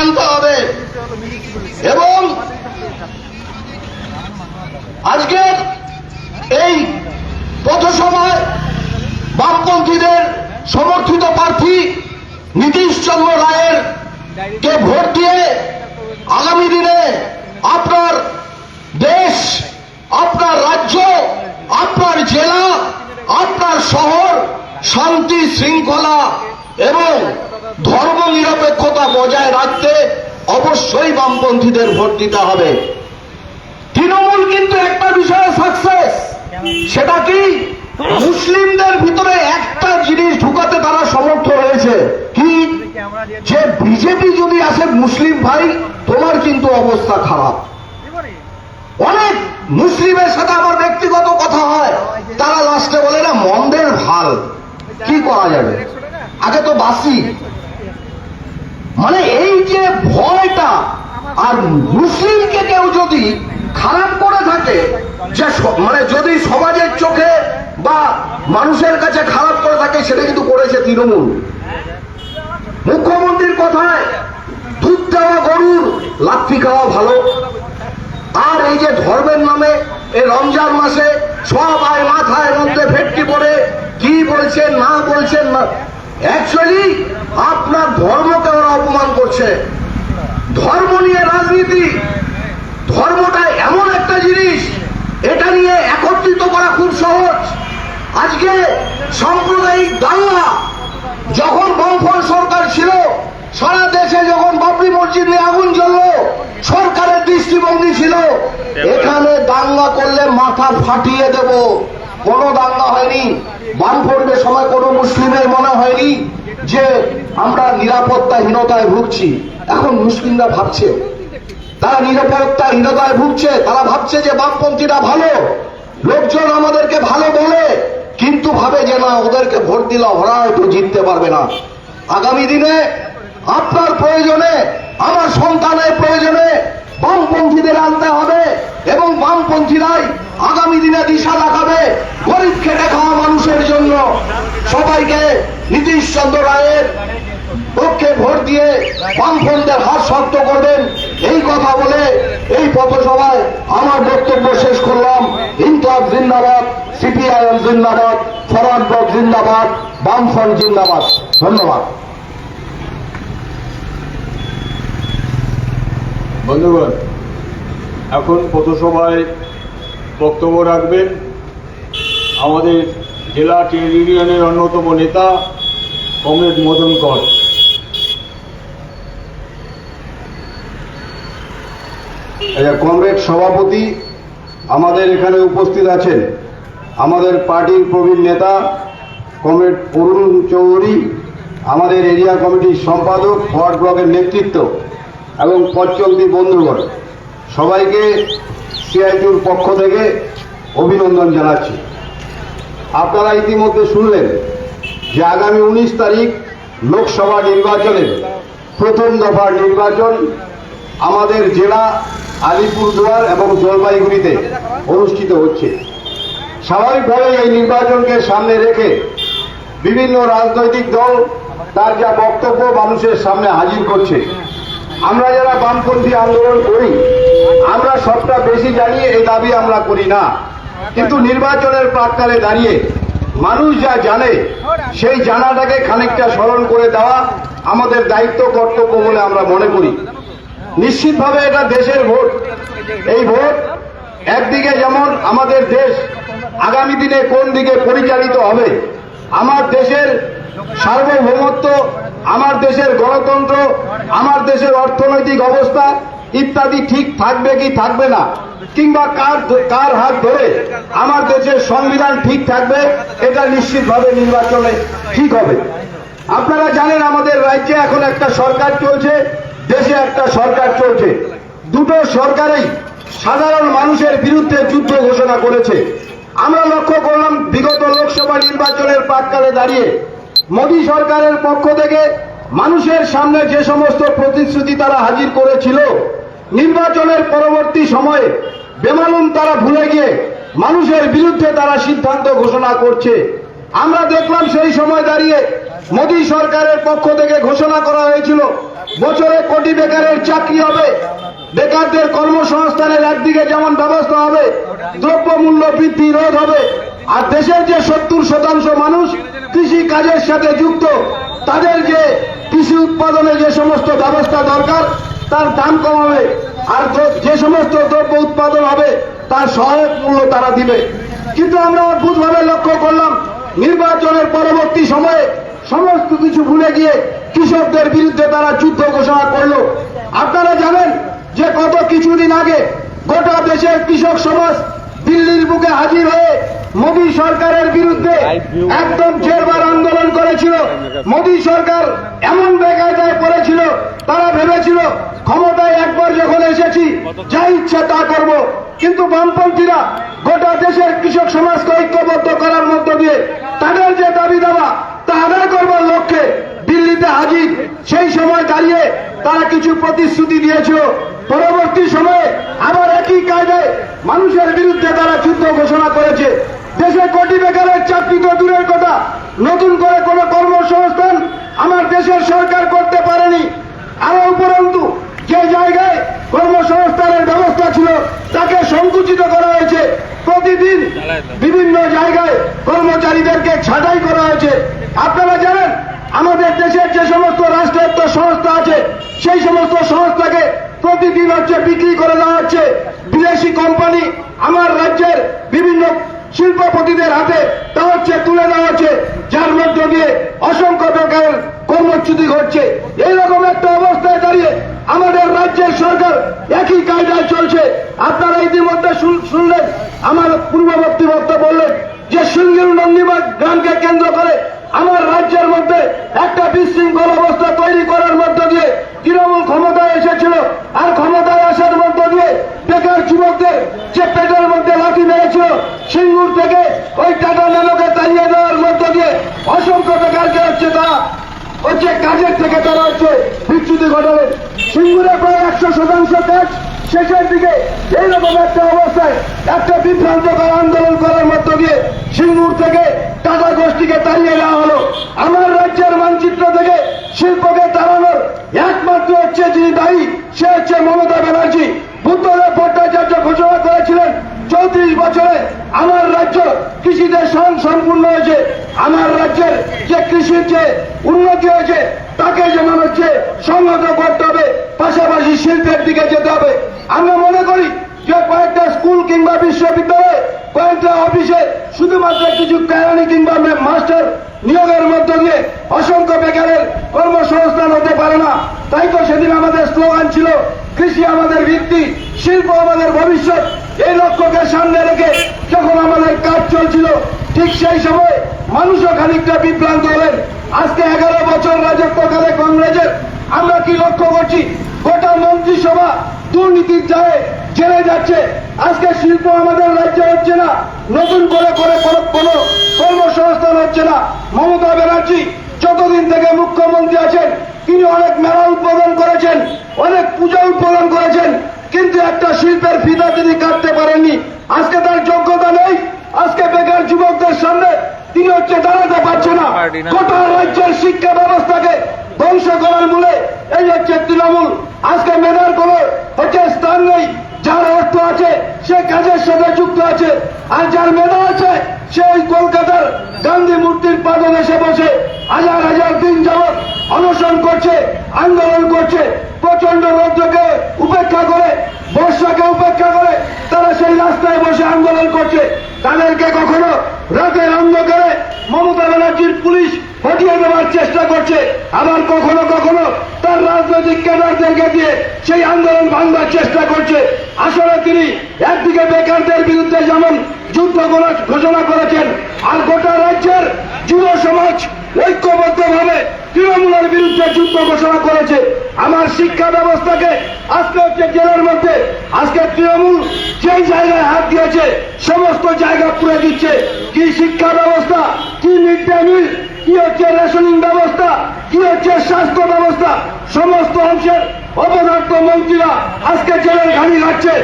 আনতে হবে। এবং আজকের এই পথসভায় বামপন্থীদের সমর্থিত প্রার্থী নীতিশ চন্দ্র রায়ের কে ভোট দিয়ে আগামী দিনে আপনার দেশ, আপনার রাজ্য, আপনার জেলা, আপনার শহর শান্তি, শৃঙ্খলা এবং ধর্ম নিরপেক্ষতা বজায় রাখতে অবশ্যই বামপন্থীদের ভোট দিতে হবে। তৃণমূল কিন্তু একটা বিষয়ে সাকসেস সেটা কি? মুসলিমদের ভিতরে একটা জিনিস ঢুকাতে তারা সমর্থ হয়েছে। কি? যে বিজেপি যদি আসে, মুসলিম ভাই, তোমার কিন্তু অবস্থা খারাপ। অনেক মুসলিমের সাথে আমার ব্যক্তিগত কথা হয়। তারা লাস্টে বলে না, মন্দের ভালো। কি করা যাবে? আগে তো বাসি। মানে এই যে ভয়টা, আর মুসলিমকে কেউ যদি খারাপ করে থাকে, যে মানে যদি সমাজের চোখে বা মানুষের কাছে খারাপ করে থাকে, সেটা কিন্তু করেছে তৃণমূল। মুখ্যমন্ত্রীর কথায়, দুধ দেওয়া গরুর লাথি খাওয়া ভালো। আর এই যে ধর্মের নামে এই রমজান মাসে সবাই মাথায় মধ্যে ভেটকি পড়ে কি বলছেন, না বলছেন, না। অ্যাকচুয়ালি আপনার ধর্মকে ওরা অপমান করছে। ধর্ম নিয়ে রাজনীতি। ধর্মটা এমন একটা জিনিস, এটা নিয়ে একত্রিত করা খুব সহজ। আজকে সাম্প্রদায়িক দাঙ্গা যখন বামফল সরকার ছিল, সারা দেশে যখন বাবরি মসজিদ আগুন জ্বললো, সরকারের দৃষ্টিভঙ্গি ছিল, এখানে দাঙ্গা করলে মাথা ফাটিয়ে দেব। কোনো দাঙ্গা হয়নি। বামফ্রন্টের সময় কোনো মুসলিমের মনে হয়নি। যে আমরা নিরাপত্তাহীনতায় ভুগছি, এখন মুসলিমরা ভাবছে, তারা নিরাপত্তাহীনতায় ভুগছে, তারা ভাবছে যে বামপন্থীরা ভালো, লোকজন আমাদেরকে ভালো বলে, কিন্তু ভাবে যে না, ওদেরকে ভোট দিলে ওরা হয়তো জিততে পারবে না। আগামী দিনে আপনার প্রয়োজনে, আমার সন্তানের প্রয়োজনে বামপন্থীদের আনতে হবে এবং বামপন্থীরাই আগামী দিনে দিশা দেখাবে গরিব খেটে খাওয়া মানুষের জন্য। সবাইকে নীতিশ চন্দ্র রায়ের পক্ষে ভোট দিয়ে বামফ্রন্টের হাত শক্ত করবেন। এই কথা বলে এই পথসভায় আমার বক্তব্য শেষ করলাম। ইনকলাব জিন্দাবাদ, সিপিআইএম জিন্দাবাদ ফরওয়ার্ড ব্লক জিন্দাবাদ, বামফ্রন্ট জিন্দাবাদ। ধন্যবাদ। বন্ধুগণ এখন পথসভায় বক্তব্য রাখবেন আমাদের জেলা ট্রেড ইউনিয়নের অন্যতম নেতা কমরেড মদন কর। আচ্ছা, কমরেড সভাপতি আমাদের এখানে উপস্থিত আছেন। আমাদের পার্টির প্রবীণ নেতা কমরেড অরুণ চৌধুরী আমাদের এরিয়া কমিটির সম্পাদক ওয়ার্ড ব্লকের নেতৃত্ব। এবং পথচলতি বন্ধুগণ সবাইকে সিআইটির পক্ষ থেকে অভিনন্দন জানাচ্ছি। আপনারা ইতিমধ্যে শুনলেন যে আগামী উনিশ তারিখ লোকসভা নির্বাচনের প্রথম দফার নির্বাচন আমাদের জেলা আলিপুরদুয়ার এবং জলপাইগুড়িতে অনুষ্ঠিত হচ্ছে। স্বাভাবিকভাবে এই নির্বাচনকে সামনে রেখে বিভিন্ন রাজনৈতিক দল তার যা বক্তব্য মানুষের সামনে হাজির করছে আমরা যারা বামপন্থী আন্দোলন করি, আমরা সবটা বেশি জানিয়ে এই দাবি আমরা করি না। কিন্তু নির্বাচনের প্রাক্কালে দাঁড়িয়ে মানুষ যা জানে, সেই জানাটাকে খানিকটা স্মরণ করে দেওয়া আমাদের দায়িত্ব, কর্তব্য বলে আমরা মনে করি। নিশ্চিতভাবে এটা দেশের ভোট। এই ভোট একদিকে যেমন আমাদের দেশ আগামী দিনে কোন দিকে পরিচালিত হবে, আমার দেশের সার্বভৌমত্ব আমার দেশের গণতন্ত্র, আমার দেশের অর্থনৈতিক অবস্থা ইত্যাদি ঠিক থাকবে কি থাকবে না? কিংবা কার কার হাত ধরে আমার দেশের সংবিধান ঠিক থাকবে? এটা নিশ্চিতভাবে নির্বাচনে ঠিক হবে। আপনারা জানেন আমাদের রাজ্যে এখন একটা সরকার চলছে, দেশে একটা সরকার চলছে। দুটো সরকারই সাধারণ মানুষের বিরুদ্ধে যুদ্ধ ঘোষণা করেছে। আমরা লক্ষ্য করলাম বিগত লোকসভা নির্বাচনের প্রাককালে দাঁড়িয়ে মোদী সরকারের পক্ষ থেকে মানুষের সামনে যে সমস্ত প্রতিশ্রুতি তারা হাজির করেছিল, নির্বাচনের পরবর্তী সময়ে বেমালুম তারা ভুলে গিয়ে মানুষের বিরুদ্ধে তারা সিদ্ধান্ত ঘোষণা করছে। আমরা দেখলাম সেই সময় দাঁড়িয়ে মোদী সরকারের পক্ষ থেকে ঘোষণা করা হয়েছিল, বছরে কোটি বেকারের চাকরি হবে, বেকারদের কর্মসংস্থানের একদিকে যেমন ব্যবস্থা হবে, দ্রব্যমূল্য বৃদ্ধি রোধ হবে, আর দেশের যে সত্তর শতাংশ মানুষ কৃষি কাজের সাথে যুক্ত, তাদের যে কৃষি উৎপাদনে যে সমস্ত ব্যবস্থা দরকার, তার দাম কমাবে, আর যে সমস্ত দ্রব্য উৎপাদন হবে, তার সহায়ক মূল্য তারা দিবে। কিন্তু আমরা অদ্ভুতভাবে লক্ষ্য করলাম, নির্বাচনের পরবর্তী সময়ে সমস্ত কিছু ভুলে গিয়ে কৃষকদের বিরুদ্ধে তারা যুদ্ধ ঘোষণা করল। আপনারা জানেন যে গত কিছুদিন আগে গোটা দেশের কৃষক সমাজ দিল্লির বুকে হাজির হয়ে মোদী সরকারের বিরুদ্ধে একদম জেরবার আন্দোলন করেছিল। মোদী সরকার এমন বেকায়দায় পড়েছিল তারা ভেবেছিল ক্ষমতায় একবার যখন এসেছি যা ইচ্ছা তা করব। কিন্তু বামপন্থীরা গোটা দেশের কৃষক সমাজকে ঐক্যবদ্ধ করার মধ্য দিয়ে তাদের যে দাবি দাবা তা আদায় করবার লক্ষ্যে দিল্লিতে হাজির। সেই সময় দাঁড়িয়ে তারা কিছু প্রতিশ্রুতি দিয়েছিল। পরবর্তী সময়ে আবার একই কায়দায় মানুষের বিরুদ্ধে তারা যুদ্ধ ঘোষণা করেছে। দেশে কোটি বেকারের চাকরি তো দূরের কথা। নতুন করে কোনো কর্মসংস্থান আমার দেশের সরকার করতে পারেনি। আরও উপরন্তু, যে জায়গায় কর্মসংস্থানের ব্যবস্থা ছিল, তাকে সংকুচিত করা হয়েছে। প্রতিদিন বিভিন্ন জায়গায় কর্মচারীদেরকে ছাঁটাই করা হয়েছে। আপনারা জানেন, আমাদের দেশের যে সমস্ত রাষ্ট্রায়ত্ত সংস্থা আছে, সেই সমস্ত সংস্থাকে প্রতিদিন হচ্ছে বিক্রি করে দেওয়া হচ্ছে বিদেশি কোম্পানি। আমার রাজ্যের বিভিন্ন শিল্পপতিদের হাতে তা হচ্ছে তুলে দেওয়া হচ্ছে, যার মধ্য দিয়ে অসংখ্য বেকারের কর্মচ্যুতি ঘটছে। এইরকম একটা অবস্থায় দাঁড়িয়ে আমাদের রাজ্যের সরকার একই কায়দায় চলছে। আপনারা ইতিমধ্যে শুন- শুনলেন, আমার পূর্ববর্তী বক্তা বললেন যে সিঙ্গিল নন্দীবাগ গ্রামকে কেন্দ্র করে আমার রাজ্যের মধ্যে একটা বিশৃঙ্খল অবস্থা তৈরি করার মধ্য দিয়ে তৃণমূল ক্ষমতায় এসেছিল আর ক্ষমতায় আসার মধ্য দিয়ে বেকার যুবকদের যে পেটের মধ্যে লাঠি মেরেছিল সিঙ্গুর থেকে ওই টাটা ন্যানোকে তাড়িয়ে দেওয়ার মধ্য দিয়ে অসংখ্য বেকারকে হচ্ছে তারা হচ্ছে কাজের থেকে তারা হচ্ছে বিচ্যুতি ঘটালেন সিঙ্গুরে প্রায় একশো শতাংশ কাজ শেষের দিকে এইরকম একটা অবস্থায় একটা বিভ্রান্তকর আন্দোলন করার মধ্য দিয়ে সিঙ্গুর থেকে টাটা গোষ্ঠীকে তাড়িয়ে দেওয়া হলো আমার রাজ্যের মানচিত্র থেকে শিল্পকে তাড়ানোর একমাত্র হচ্ছে যিনি দায়ী সে হচ্ছে মমতা ব্যানার্জি বুদ্ধদেব ভট্টাচার্য ঘোষণা করেছিলেন চৌত্রিশ বছরে আমার রাজ্য কৃষিতে স্বয়ং সম্পূর্ণ হয়েছে। আমার রাজ্যের যে কৃষির যে উন্নতি হয়েছে, তাকে যেমন হচ্ছে সংহত করতে হবে, পাশাপাশি শিল্পের দিকে যেতে হবে। আমরা মনে করি যে কয়েকটা স্কুল কিংবা বিশ্ববিদ্যালয়ে কয়েকটা অফিসে শুধুমাত্র কিছু কেরানি কিংবা মাস্টার নিয়োগের মধ্য দিয়ে অসংখ্য বেকারের কর্মসংস্থান হতে পারে না। তাই তো সেদিন আমাদের স্লোগান ছিল কৃষি আমাদের ভিত্তি, শিল্প আমাদের ভবিষ্যৎ। এই লক্ষ্যকে সামনে রেখে যখন আমাদের কাজ চলছিল, ঠিক সেই সময় মানুষও খানিকটা বিভ্রান্ত হলেন। আজকে এগারো বছর রাজত্বকালে কংগ্রেসের আমরা কি লক্ষ্য করছি? গোটা মন্ত্রিসভা দুর্নীতির জালে জেলে যাচ্ছে। আজকে শিল্প আমাদের রাজ্যে হচ্ছে না, নতুন করে করে কোনো কর্মসংস্থান হচ্ছে না। মমতা ব্যানার্জি যতদিন থেকে মুখ্যমন্ত্রী আছেন তিনি অনেক মেলা উদ্বোধন করেছেন অনেক পূজা উদ্বোধন করেছেন কিন্তু একটা শিল্পের ফিতা তিনি কাটতে পারেননি। আজকে তার যোগ্যতা নেই আজকে বেকার যুবকদের সামনে তিনি হচ্ছে দাঁড়াতে পারছে না। গোটা রাজ্যের শিক্ষা ব্যবস্থাকে ধ্বংস করার মূলে এই হচ্ছে তৃণমূল। আজকে মেধার কোনো হচ্ছে স্থান নেই যার অর্থ আছে সে কাজের সাথে যুক্ত আছে আর যার মেধা আছে সে ওই কলকাতার গান্ধী মূর্তির পাদদেশে বসে হাজার হাজার দিন যাবৎ অনশন করছে, আন্দোলন করছে প্রচণ্ড রৌদ্রকে উপেক্ষা করে, বর্ষাকে উপেক্ষা করে, তারা সেই রাস্তায় বসে আন্দোলন করছে। তাদেরকে কখনো রাতের অন্ধকারে মমতা ব্যানার্জির পুলিশ হটিয়ে দেওয়ার চেষ্টা করছে। আবার কখনো কখনো তার রাজনৈতিক ক্যাডারদেরকে দিয়ে সেই আন্দোলন ভাঙবার চেষ্টা করছে। আসলে তিনি একদিকে বেকারদের বিরুদ্ধে যেমন যুদ্ধ ঘোষণা- করেছেন, আর গোটা রাজ্যের যুব সমাজ ঐক্যবদ্ধভাবে তৃণমূলের বিরুদ্ধে যুদ্ধ ঘোষণা করেছে। আমার শিক্ষা ব্যবস্থাকে আজকে হচ্ছে জেলের মধ্যে। আজকে তৃণমূল যেই জায়গায় হাত দিয়েছে, সমস্ত জায়গা পুড়ে দিচ্ছে। কি শিক্ষা ব্যবস্থা, কি মিড ডে মিল কি হচ্ছে রেশনিং ব্যবস্থা? কি হচ্ছে স্বাস্থ্য ব্যবস্থা? সমস্ত অংশের অপদার্থ মন্ত্রীরা আজকে জেলের ঘাড়ি ঘাটছে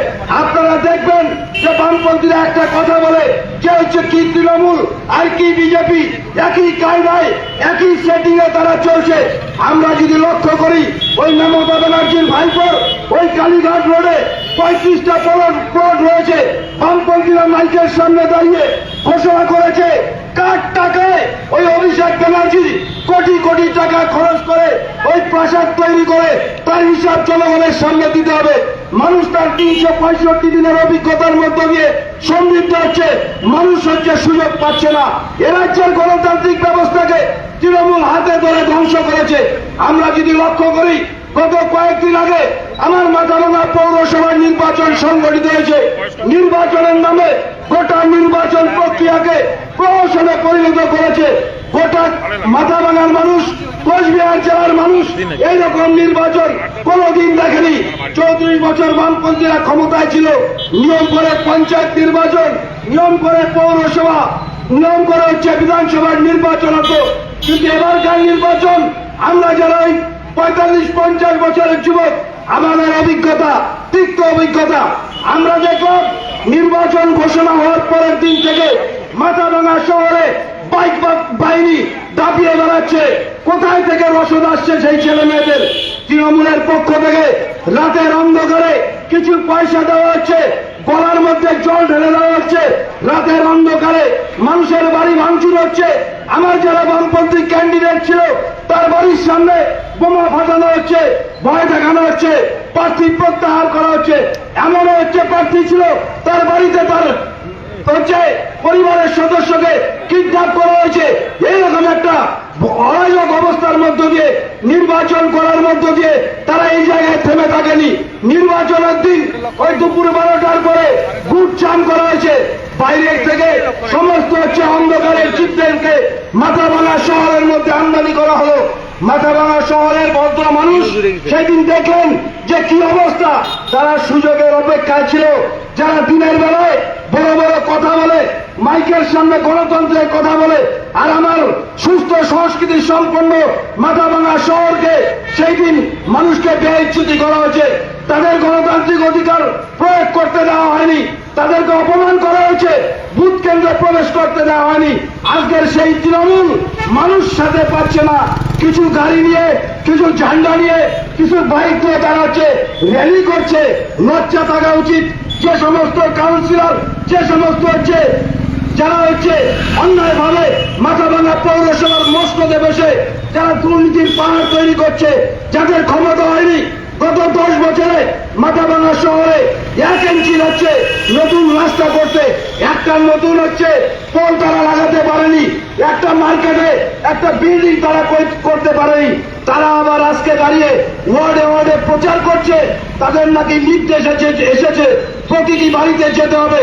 আপনারা দেখবেন যে বামপন্থীরা একটা কথা বলে, যে হচ্ছে কি তৃণমূল আর কি বিজেপি একই কায়দায়, একই সেটিং এ তারা চলছে। আমরা যদি লক্ষ্য করি, ওই মমতা ব্যানার্জির ভাইপোর, ওই কালীঘাট রোডে পঁয়ত্রিশটা প্লট রয়েছে। বামপন্থীরা মাইকের সামনে দাঁড়িয়ে ঘোষণা করেছে, কার টাকায় ওই অভিষেক ব্যানার্জি কোটি কোটি টাকা খরচ করে ওই প্রাসাদ তৈরি করে, তার হিসাব জনগণের সামনে দিতে হবে। মানুষ তার তিনশো পঁয়ষট্টি দিনের অভিজ্ঞতার মধ্য দিয়ে সমৃদ্ধ হচ্ছে, মানুষ হচ্ছে সুযোগ পাচ্ছে না। এ রাজ্যের গণতান্ত্রিক ব্যবস্থাকে তৃণমূল হাতে ধরে ধ্বংস করেছে। আমরা যদি লক্ষ্য করি গত কয়েকদিন আগে আমার মাথাভাঙা পৌরসভার নির্বাচন সংগঠিত হয়েছে। নির্বাচনের নামে গোটা নির্বাচন প্রক্রিয়াকে প্রহসনে পরিণত করেছে। গোটা মাথাভাঙার মানুষ, কোচবিহার জেলার মানুষ এইরকম নির্বাচন কোনোদিন দেখেনি। চৌত্রিশ বছর বামপন্থীরা ক্ষমতায় ছিল। নিয়ম করে পঞ্চায়েত নির্বাচন, নিয়ম করে পৌরসভা, নিয়ম করে হচ্ছে বিধানসভার নির্বাচন হতো। কিন্তু এবারকার নির্বাচন আমরা যারা পঁয়তাল্লিশ, পঞ্চাশ বছরের যুবক আমাদের অভিজ্ঞতা, তিক্ত অভিজ্ঞতা। আমরা দেখলাম নির্বাচন ঘোষণা হওয়ার পরের দিন থেকে মাথা মাথাভাঙা শহরে বাইক বাহিনী দাপিয়ে বেড়াচ্ছে। কোথায় থেকে রসদ আসছে সেই ছেলে মেয়েদের? তৃণমূলের পক্ষ থেকে রাতের অন্ধকারে কিছু পয়সা দেওয়া হচ্ছে, গলার মধ্যে জল ঢেলে দেওয়া হচ্ছে। রাতের অন্ধকারে মানুষের বাড়ি ভাঙচুর হচ্ছে। আমার যারা বামপন্থী ক্যান্ডিডেট ছিল, তার বাড়ির সামনে বোমা ফাটানো হচ্ছে, ভয় দেখানো হচ্ছে, প্রার্থী প্রত্যাহার করা হচ্ছে। এমনও হচ্ছে প্রার্থী ছিল, তার বাড়িতে তার হচ্ছে পরিবারের সদস্যকে কিডন্যাপ করা হয়েছে। এইরকম একটা অরাজক অবস্থার মধ্য দিয়ে, নির্বাচন করার মধ্য দিয়ে তারা এই জায়গায় থেমে থাকেনি। নির্বাচনের দিন ওই দুপুর বারোটার পরে গুট চান করা হয়েছে। বাইরের থেকে সমস্ত হচ্ছে অন্ধকারের চিত্রকে মাথা ভাঙা শহরের মধ্যে আমদানি করা হলো। মাথা ভাঙা শহরের ভদ্র মানুষ সেদিন দেখলেন যে কি অবস্থা। তারা সুযোগের অপেক্ষায় ছিল। যারা দিনের বেলায় বড় বড় কথা বলে মাইকের সামনে গণতন্ত্রের কথা বলে আর আমার সুস্থ সংস্কৃতি সম্পন্ন মাথা ভাঙা শহরকে সেই দিন মানুষকে ব্যয়চ্যুতি করা হয়েছে। তাদের গণতান্ত্রিক অধিকার প্রয়োগ করতে দেওয়া হয়নি। তাদেরকে অপমান করা হয়েছে। বুথ কেন্দ্রে প্রবেশ করতে দেওয়া হয়নি। আজকের সেই তৃণমূল মানুষ সাথে পাচ্ছে না। কিছু গাড়ি নিয়ে, কিছু ঝান্ডা নিয়ে, কিছু বাইক নিয়ে তারা হচ্ছে র্যালি করছে। লজ্জা থাকা উচিত। যে সমস্ত কাউন্সিলর যে সমস্ত হচ্ছে, যারা হচ্ছে অন্যায়ভাবে মাথা ভাঙা পৌরসভার মস্তদে বসে, যারা দুর্নীতির পাহাড় তৈরি করছে, যাদের ক্ষমতা হয়নি গত দশ বছরে মাথা ভাঙা শহরে এক ইঞ্চি হচ্ছে, নতুন রাস্তা করতে একটা নতুন হচ্ছে, পোল তারা লাগাতে পারেনি, একটা মার্কেটে একটা বিল্ডিং তারা করতে পারেনি। তারা আবার আজকে দাঁড়িয়ে ওয়ার্ডে ওয়ার্ডে প্রচার করছে, তাদের নাকি নির্দেশ এসেছে এসেছে, প্রতিটি বাড়িতে যেতে হবে।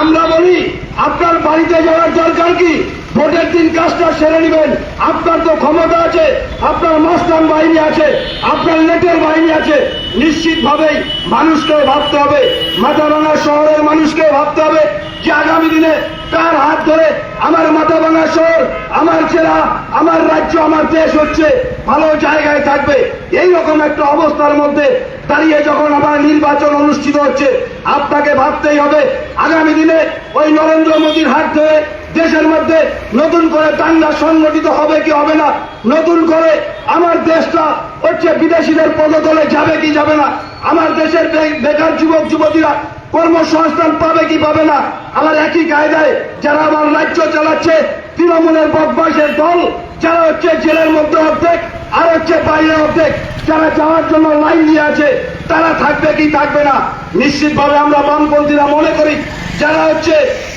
আমরা বলি, আপনার বাড়িতে যাওয়ার দরকার কি? ভোটের দিন কাজটা সেরে নেবেন। আপনার তো ক্ষমতা আছে, আপনার মাস্টার বাহিনী আছে, আপনার নেটের বাহিনী আছে। নিশ্চিতভাবেই মানুষকে ভাবতে হবে মাথাভাঙা শহরের মানুষকে ভাবতে হবে যে আগামী দিনে কার হাত ধরে আমার মাথাভাঙা শহর, আমার জেলা, আমার রাজ্য, আমার দেশ হচ্ছে ভালো জায়গায় থাকবে। এই রকম একটা অবস্থার মধ্যে দাঁড়িয়ে যখন আবার নির্বাচন অনুষ্ঠিত হচ্ছে, আপনাকে ভাবতেই হবে, আগামী দিনে ওই নরেন্দ্র মোদীর হাত ধরে দেশের মধ্যে নতুন করে দাঙ্গা সংগঠিত হবে কি হবে না? নতুন করে আমার দেশটা হচ্ছে বিদেশিদের পদতলে যাবে কি যাবে না? আমার দেশের বেকার যুবক, যুবতীরা কর্মসংস্থান পাবে কি পাবে না? আমার একই কায়দায় যারা আমার রাজ্য চালাচ্ছে, তৃণমূলের বদমাসের দল, যারা হচ্ছে জেলের মধ্যে অর্ধেক, আর হচ্ছে বাইরে অর্ধেক, যারা যাওয়ার জন্য লাইন দিয়ে আছে, তারা থাকবে কি থাকবে না? নিশ্চিতভাবে আমরা বামপন্থীরা মনে করি যারা হচ্ছে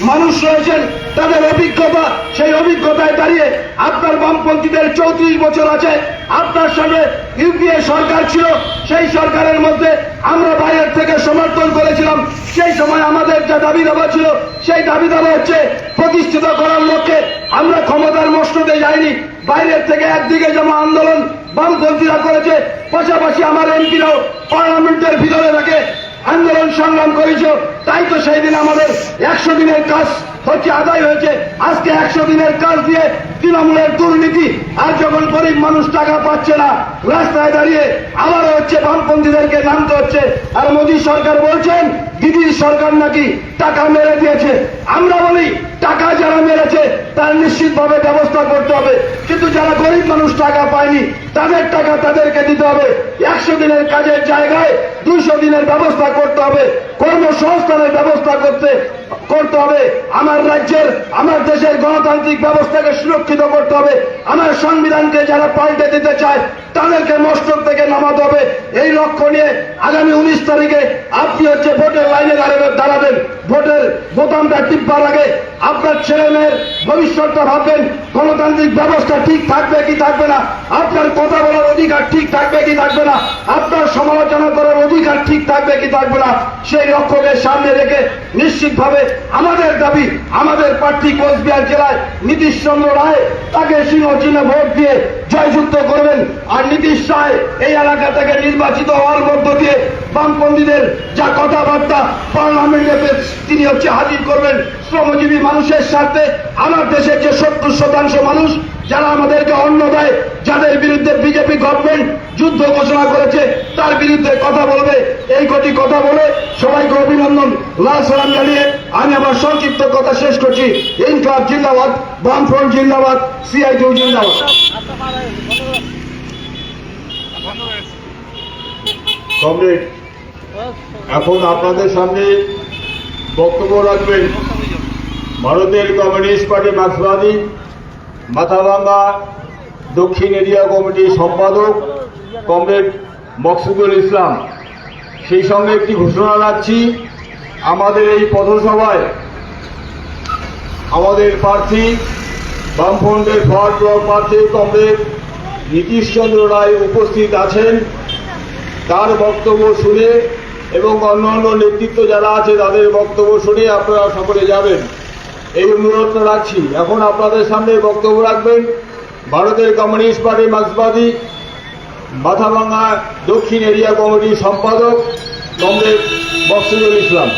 মানুষ রয়েছেন, তাদের অভিজ্ঞতা, সেই অভিজ্ঞতায় দাঁড়িয়ে আপনার বামপন্থীদের চৌত্রিশ বছর আছে, আপনার সঙ্গে ইউপিএ সরকার ছিল, সেই সরকারের মধ্যে আমরা বাইরের থেকে সমর্থন করেছিলাম। সেই সময় আমাদের যা দাবি দাবা ছিল, সেই দাবি দাবা হচ্ছে প্রতিষ্ঠিত করার লক্ষ্যে আমরা ক্ষমতার মসনদে যাইনি। বাইরের থেকে একদিকে যেমন আন্দোলন বামপন্থীরা করেছে, পাশাপাশি আমার এমপিরাও আন্দোলন সংগ্রাম করেছ, তাই তো সেই দিন আমাদের একশো দিনের কাজ হচ্ছে, আদায় হয়েছে। আজকে একশো দিনের কাজ দিয়ে তৃণমূলের দুর্নীতি, আর যখন গরিব মানুষ টাকা পাচ্ছে না, রাস্তায় দাঁড়িয়ে আবারও হচ্ছে বামপন্থীদেরকে নামতে হচ্ছে। আর মোদী সরকার বলছেন, দিদির সরকার নাকি টাকা মেরে দিয়েছে। আমরা বলি, টাকা যারা মেরেছে, তার নিশ্চিতভাবে ব্যবস্থা করতে হবে। কিন্তু যারা গরিব মানুষ টাকা পায়নি, তাদের টাকা তাদেরকে দিতে হবে। একশো দিনের কাজের জায়গায় দুইশো দিনের ব্যবস্থা করতে হবে। কর্মসংস্থানের ব্যবস্থা করতে করতে হবে। আমার রাজ্যের, আমার দেশের গণতান্ত্রিক ব্যবস্থাকে সুরক্ষিত করতে হবে। আমার সংবিধানকে যারা পাল্টে দিতে চায় তাদেরকে মস্তক থেকে নামাতে হবে। এই লক্ষ্য নিয়ে আগামী উনিশ তারিখে আপনি হচ্ছে ভোটের লাইনে দাঁড়াবেন দাঁড়াবেন। ভোটের বোতামটা টিপবার আগে আপনার ছেলে মেয়ের ভবিষ্যৎটা ভাববেন। গণতান্ত্রিক ব্যবস্থা ঠিক থাকবে কি থাকবে না? আপনার কথা বলার অধিকার ঠিক থাকবে কি থাকবে না? আপনার সমালোচনা করার অধিকার ঠিক থাকবে কি থাকবে না? সেই লক্ষ্যকে সামনে রেখে নিশ্চিতভাবে আমাদের দাবি, আমাদের প্রার্থী কোচবিহার জেলায় নীতিশ চন্দ্র রায় তাকে সিংহ চিহ্নে ভোট দিয়ে জয়যুক্ত করবেন। আর নীতিশ এই এলাকা থেকে নির্বাচিত হওয়ার মধ্য দিয়ে বামপন্থীদের যা কথাবার্তা পার্লামেন্টে তিনি হচ্ছে হাজির করবেন। শ্রমজীবী মানুষের স্বার্থে আমার দেশের যে সত্তর শতাংশ মানুষ যারা আমাদেরকে অন্ন দেয়, যাদের বিরুদ্ধে বিজেপি গভর্নমেন্ট যুদ্ধ ঘোষণা করেছে, তার বিরুদ্ধে কথা বলবে। এই কটি কথা বলে সবাইকে অভিনন্দন। লাল সালাম জানিয়ে আমি আমার সংক্ষিপ্ত কথা শেষ করছি। ইনকলাব জিন্দাবাদ, বামফ্রন্ট জিন্দাবাদ, সিআইটিউ জিন্দাবাদ। কমরেড, এখন আপনাদের সামনে বক্তব্য রাখবেন ভারতের কমিউনিস্ট পার্টি মার্ক্সবাদী মাথাভাঙ্গা দক্ষিণ এরিয়া কমিটির সম্পাদক কমরেড মকসুদুল ইসলাম। সেই সঙ্গে একটি ঘোষণা রাখছি, আমাদের এই পথসভায় আমাদের প্রার্থী, বামফ্রন্টের ফর ব্লক প্রার্থী কমরেড নীতিশচন্দ্র রায় উপস্থিত আছেন। তার বক্তব্য শুনে এবং অন্যান্য নেতৃত্ব যারা আছে তাদের বক্তব্য শুনে আপনারা সকলে যাবেন। এই অনুরোধটা রাখছি। এখন আপনাদের সামনে বক্তব্য রাখবেন ভারতের কমিউনিস্ট পার্টি মার্ক্সবাদী মাথাভাঙ্গা দক্ষিণ এরিয়া কমিটির সম্পাদক কমরেড বক্সিজুল ইসলাম।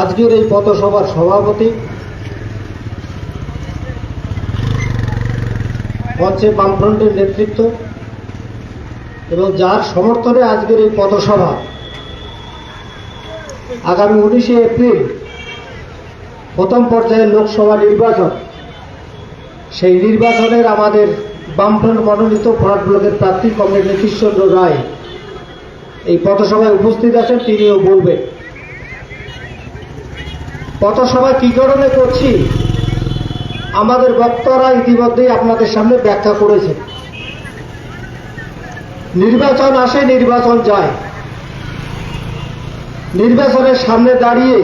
আজকের এই পথসভার সভাপতি মঞ্চে বামফ্রন্টের নেতৃত্ব এবং যার সমর্থনে আজকের এই পথসভা। আগামী উনিশে এপ্রিল প্রথম পর্যায়ে লোকসভা নির্বাচন। সেই নির্বাচনের আমাদের বামফ্রন্ট মনোনীত ফ্রন্ট ব্লকের প্রার্থী কমরেড নীতিশচন্দ্র রায় এই পথসভায় উপস্থিত আছেন, তিনিও বলবেন। পথসভা কি কারণে করছি? আমাদের বক্তারা ইতিমধ্যেই আপনাদের সামনে ব্যাখ্যা করেছে। নির্বাচন আসে, নির্বাচন যায়। নির্বাচনের সামনে দাঁড়িয়ে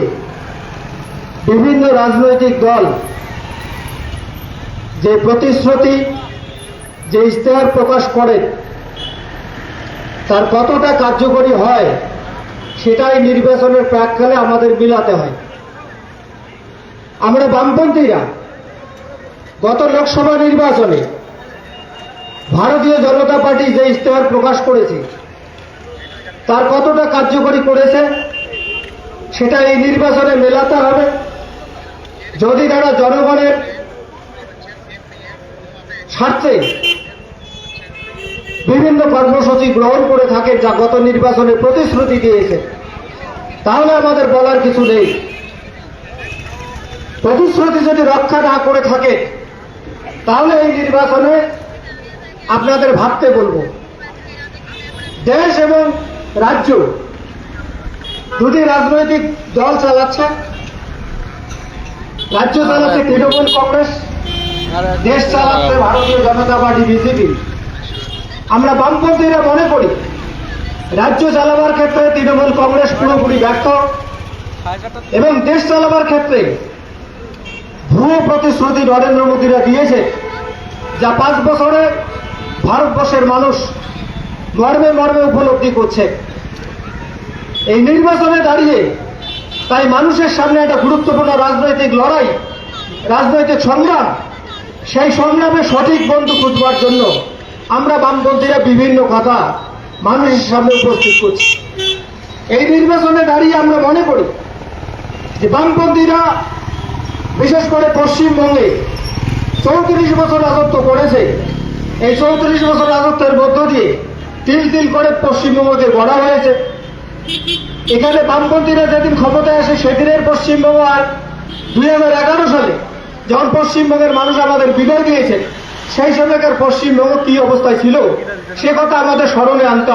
বিভিন্ন রাজনৈতিক দল যে প্রতিশ্রুতি, যে ইশতেহার প্রকাশ করে, তার কতটা কার্যকরী হয়, সেটাই নির্বাচনের প্রাককালে আমাদের মিলাতে হয়। আমরা বামপন্থীরা গত লোকসভা নির্বাচনে ভারতীয় জনতা পার্টি যে ইশতেহার প্রকাশ করেছে, তার কতটা কার্যকরী করেছে, সেটা এই নির্বাচনে মেলাতে হবে। যদি তারা জনগণের স্বার্থে বিভিন্ন কর্মসূচি গ্রহণ করে থাকে, যা গত নির্বাচনে প্রতিশ্রুতি দিয়েছে, তাহলে আমাদের বলার কিছু নেই। প্রতিশ্রুতি যদি রক্ষা না করে থাকে তাহলে এই নির্বাচনে আপনাদের ভাবতে বলব দেশ এবং রাজ্য দুটি রাজনৈতিক দল চালাচ্ছে। রাজ্য চালাচ্ছে তৃণমূল কংগ্রেস দেশ চালাচ্ছে ভারতীয় জনতা পার্টি বিজেপি। আমরা বামপন্থীরা মনে করি রাজ্য চালাবার ক্ষেত্রে তৃণমূল কংগ্রেস পুরোপুরি ব্যর্থ এবং দেশ চালাবার ক্ষেত্রে ভুয়ো প্রতিশ্রুতি নরেন্দ্র মোদীরা দিয়েছে যা পাঁচ বছরে ভারতবর্ষের মানুষ মর্মে মর্মে উপলব্ধি করছে। এই নির্বাচনে দাঁড়িয়ে তাই মানুষের সামনে একটা গুরুত্বপূর্ণ রাজনৈতিক লড়াই, রাজনৈতিক সংগ্রাম, সেই সংগ্রামে সঠিক বন্ধু খুঁজবার জন্য আমরা বামপন্থীরা বিভিন্ন কথা মানুষের সামনে উপস্থিত করছি। এই নির্বাচনে দাঁড়িয়ে আমরা মনে করি যে বামপন্থীরা বিশেষ করে পশ্চিমবঙ্গে চৌত্রিশ বছর রাজত্ব করেছে। এই চৌত্রিশ বছর রাজত্বের মধ্য দিয়ে তিল তিল করে পশ্চিমবঙ্গকে গড়া হয়েছে। এখানে বামপন্থীরা যেদিন ক্ষমতায় আসে, সেদিনের পশ্চিমবঙ্গ আর দুই হাজার এগারো সালে যখন পশ্চিমবঙ্গের মানুষ আমাদের বিদায় দিয়েছে, সেই সময়কার পশ্চিমবঙ্গ কি অবস্থায় ছিল, সে কথা আমাদের স্মরণে আনতে